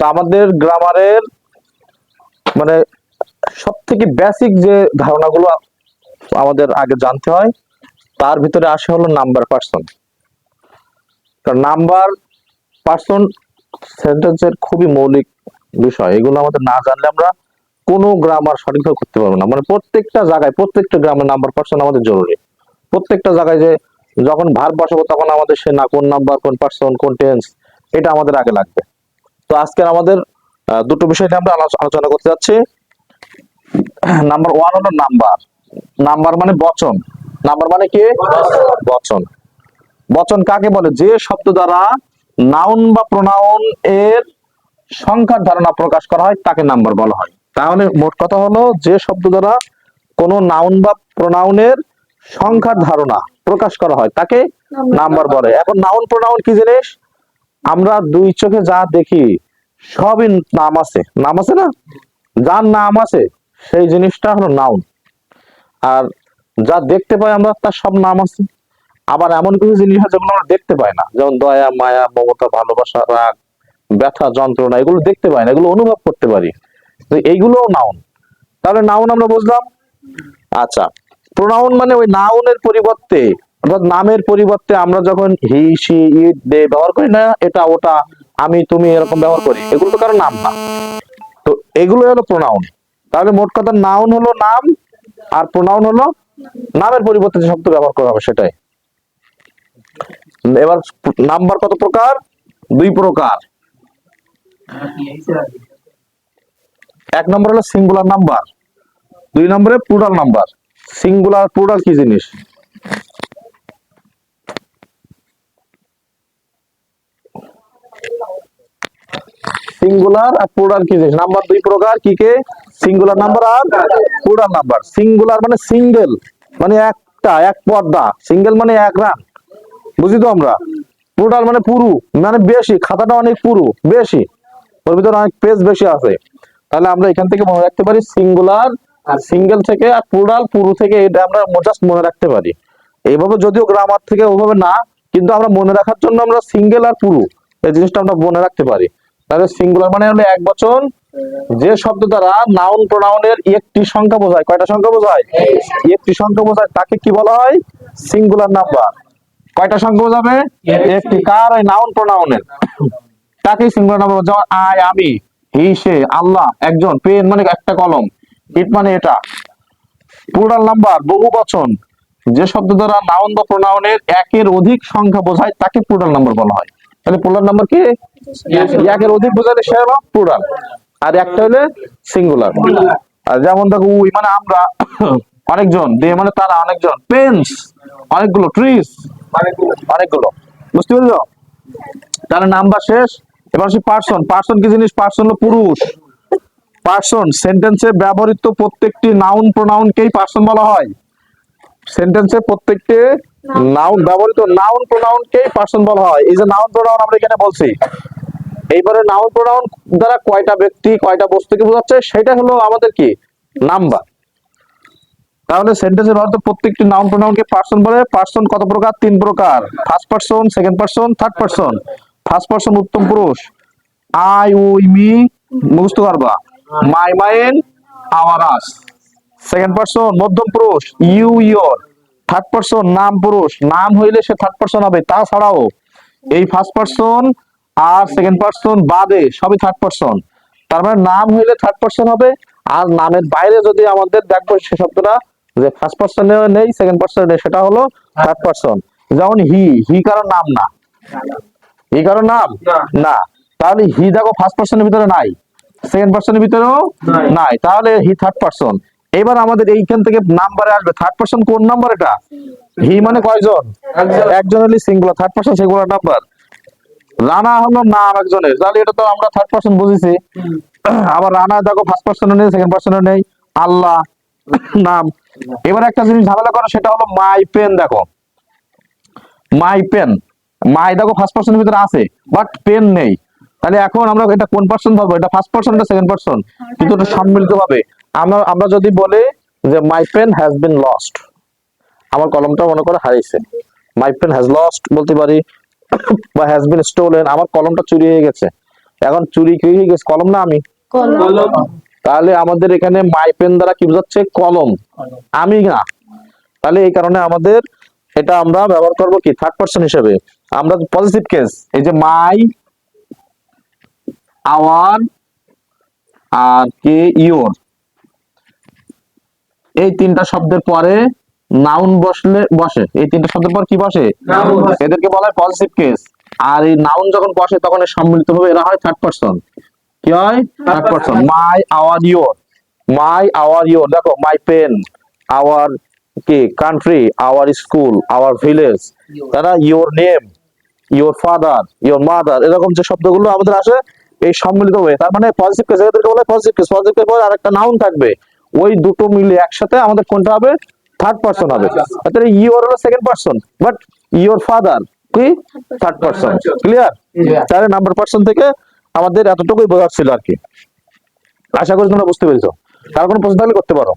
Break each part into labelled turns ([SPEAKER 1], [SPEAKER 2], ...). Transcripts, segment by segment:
[SPEAKER 1] আমাদের গ্রামারের মানে সব থেকে বেসিক যে ধারণাগুলো আমাদের আগে জানতে হয়, তার ভিতরে আসে হলো নাম্বার পার্সন কারণ নাম্বার পার্সন সেন্টেন্সের খুবই মৌলিক বিষয়। এগুলো আমাদের না জানলে আমরা কোনো গ্রামার সঠিকভাবে করতে পারব না। মানে প্রত্যেকটা জায়গায়, প্রত্যেকটা গ্রামের নাম্বার পার্সন আমাদের জরুরি। প্রত্যেকটা জায়গায় যে যখন ভার বসাবো তখন আমাদের সে না কোন নাম্বার কোন পার্সন কোন টেন্স এটা আমাদের আগে লাগবে। তো আজকে আমাদের দুটো বিষয় নিয়ে আমরা আলোচনা করতে যাচ্ছি। নাম্বার ওয়ান হলো নাম্বার নাম্বার মানে বচন। নাম্বার মানে কি? বচন। বচন কাকে বলে? যে শব্দ দ্বারা নাউন বা প্রোনাউন এর সংখ্যার ধারণা প্রকাশ করা হয় তাকে নাম্বার বলা হয়। তাহলে মোট কথা হলো যে শব্দ দ্বারা কোনো নাউন বা প্রোনাউনের সংখ্যার ধারণা প্রকাশ করা হয় তাকে নাম্বার বলে এখন নাউন প্রোনাউন কি জিনিস? আমরা দুই চোখে যা দেখি, সবই নাম আছে। নাম আছে না? যার নাম আছে, সেই জিনিসটা হলো নাউন আর যা দেখতে পাই আমরা, তার সব নাম আছে। আবার এমন কিছু জিনিস আছে যেগুলো আমরা দেখতে পাই না। যেমন দয়া, মায়া, মমতা, ভালোবাসা, রাগ, ব্যথা, যন্ত্রণা, এগুলো দেখতে পাই না, এগুলো অনুভব করতে পারি। এইগুলোও নাউন তাহলে নাউন আমরা বুঝলাম? আচ্ছা। প্রোনাউন মানে ওই নাউনের পরিবর্তে অর্থাৎ নামের পরিবর্তে আমরা যখন হি সি ইট দে ব্যবহার করি না, এটা, ওটা, আমি, তুমি এরকম ব্যবহার করি, এগুলো তো কারও নাম না। তো এগুলো হলো প্রোনাউন তাহলে মোট কথা নাউন হলো নাম, আর প্রোনাউন হলো নামের পরিবর্তে যে শব্দ ব্যবহার করা হবে সেটাই। এবার নাম্বার কত প্রকার? দুই প্রকার। এক নম্বর হলো সিঙ্গুলার নাম্বার দুই নম্বরে প্লুরাল নাম্বার সিঙ্গুলার প্লুরাল কি জিনিস? সিঙ্গুলার আর প্লুরাল কি জিনিস? নাম্বার দুই প্রকার, কি কে? সিঙ্গুলার নাম্বার আর প্লুরাল নাম্বার সিঙ্গুলার মানে সিঙ্গেল মানে একটা, এক পর্দা। সিঙ্গেল মানে এক রান। বুঝি তো আমরা? প্লুরাল মানে পুরু মানে বেশি, খাতাটা অনেক পুরু, বেশি। ওর ভিতরে অনেক পেজ বেশি আছে। তাহলে আমরা এখান থেকে মনে রাখতে পারি সিঙ্গুলার আর সিঙ্গেল থেকে আর প্লুরাল পুরু থেকে এটা আমরা জাস্ট মনে রাখতে পারি। এইভাবে যদিও গ্রামার থেকে ওভাবে না, কিন্তু আমরা মনে রাখার জন্য আমরা সিঙ্গেল আর পুরু, এই জিনিসটা আমরা মনে রাখতে পারি। তাহলে সিঙ্গুলার মানে হলো এক বচন। যে শব্দ দ্বারা নাউন প্রোনাউনের একটি সংখ্যা বোঝায়। কয়টা সংখ্যা বোঝায়? একটি সংখ্যা বোঝায় তাকে কি বলা হয়? সিঙ্গুলার নাম্বার কয়টা সংখ্যা বোঝাবে? একটি। কার? ওই নাউন প্রোনাউনের তাকে সিঙ্গুলার নাম্বার যেমন আই আমি, হি, সে, আল্লাহ, একজন, পেন মানে একটা কলম, ইট মানে এটা। প্লুরাল নাম্বার বহু বচন। যে শব্দ দ্বারা নাউন বা প্রোনাউনের একের অধিক সংখ্যা বোঝায়, তাকে প্লুরাল নাম্বার বলা হয়। তাহলে প্লুরাল নাম্বার কি? একের অধিক বোঝালে সে হলো প্লুরাল আর একটা হলে সিঙ্গুলার আর যেমন দেখো উই মানে আমরা অনেকজন দে মানে তারা অনেকজন। পেন্স অনেকগুলো ট্রিজ অনেকগুলো। বুঝতে পেরেছ? তাহলে নাম্বার শেষ। এবার হচ্ছে পার্সন পার্সন কি জিনিস? পার্সন হলো পুরুষ। পার্সন সেন্টেন্সে ব্যবহৃত প্রত্যেকটি নাউন প্রোনাউনকেই পার্সন বলা হয়? সেন্টেন্সে প্রত্যেকটি নাউন ব্যবহৃত নাউন প্রোনাউনকেই পার্সন বলা হয়? এই যে নাউন প্রোনাউন আমরা এখানে বলছি। এইবারে নাউন প্রোনাউন দ্বারা কয়টা ব্যক্তি, কয়টা বস্তুকে বোঝাচ্ছে, সেটা হলো আমাদের কি? নাম্বার। তাহলে সেন্টেন্সের ব্যবহৃত প্রত্যেকটি নাউন প্রোনাউনকে পার্সন বলে পার্সন কত প্রকার? তিন প্রকার। First person second person third person first person উত্তম পুরুষ। আই উই মি মুখস্থ করবা। My mine our us second person মধ্যম পুরুষ। ইউ ইয়োর থার্ড পার্সন নাম পুরুষ। নাম হইলে সে থার্ড পার্সন হবে, তাছাড়াও এই ফার্স্ট পার্সন আর সেকেন্ড পার্সন বাদে সবই থার্ড পার্সন তার মানে নাম হইলে থার্ড পার্সন হবে আর নামের বাইরে যদি আমাদের দেখব সে শব্দটা যে ফার্স্ট পার্সনে নেই সেকেন্ড পার্সনে নেই সেটা হলো থার্ড পার্সন যেমন হি হি কারণ নাম না। হি কারণ নাম?
[SPEAKER 2] না।
[SPEAKER 1] তাহলে হি দেখো ফার্স্ট পার্সনের ভিতরে নাই সেকেন্ড পার্সনের ভিতরেও
[SPEAKER 2] নাই।
[SPEAKER 1] তাহলে হি থার্ড পার্সন এবার আমাদের এইখান থেকে নাম্বারে আসবে। থার্ড পার্সন কোন নাম্বার এটা? হি মানে কয়জন?
[SPEAKER 2] একজন।
[SPEAKER 1] একজন হলে singular third person singular number Rana হলো নাম একজনের। তাহলে এটা তো আমরা থার্ড পার্সন বুঝেছি। আবার রানা দেখো ফার্স্ট পার্সনে নেই সেকেন্ড পার্সনে নেই। আল্লাহ নাম। এবার একটা জিনিস ঝামেলা করো সেটা হলো মাই পেন দেখো। মাই পেন মাই দেখো ফার্স্ট পার্সনের ভিতরে আছে বাট পেন নেই। তাহলে এখন আমরা এটা কোন পার্সন ধরবো এটা ফার্স্ট পার্সন এটা সেকেন্ড পার্সন কিন্তু এটা সম্মিলিত ভাবে আমরা আমরা যদি বলি যে my pen has been lost আমার কলমটা মনে করে হারিয়েছে। মাই পেন হ্যাজ লস্ট বলতে পারি বা হ্যাজ বিন স্টোলেন আমার কলমটা চুরি হয়ে গেছে। এখন চুরি কি হয়ে গেছে? কলম না আমি?
[SPEAKER 2] কলম।
[SPEAKER 1] তাহলে আমাদের এখানে মাই পেন দ্বারা কি বোঝাচ্ছে? কলম। আমি না। তাহলে এই কারণে আমাদের এটা আমরা ব্যবহার করব কি? থার্ড পার্সন হিসেবে। আমরা পজিটিভ কেস এই যে my our R K your. এই তিনটা শব্দের পরে নাউন বসলে বসে। এই তিনটা শব্দের পর কি বসে। এদেরকে বলা হয় পজিটিভ কেস আর এই নাউন যখন বসে তখন সম্মিলিত ভাবে এরা হয় থার্ড পার্সন কি হয়? Third person my our your my our your দেখো মাই পেন আওয়ার কি? Country our school our village তারা your name your father your mother এরকম যে শব্দগুলো আমাদের আসে এই সম্মিলিত হয়ে তার মানে পজিটিভ কেস এদেরকে বলে পজিটিভ কেস পজিটিভ কেস পরে আরেকটা নাউন থাকবে। ওই দুটো মিলে একসাথে আমাদের কোনটা হবে? থার্ড পার্সন হবে। তাহলে ইওর হলো second person but your father কি? থার্ড পার্সন ক্লিয়ার তাহলে নাম্বার পার্সন থেকে আমাদের এতটুকুই বোঝার ছিল আর কি। আশা করি তোমরা বুঝতে পেরেছ। তার কোনো প্রশ্ন থাকলে করতে পারো।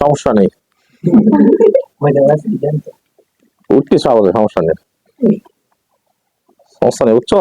[SPEAKER 1] সমস্যা নেই। উঠতে সমস্যা নেই। সমস্যা নেই বুঝছ?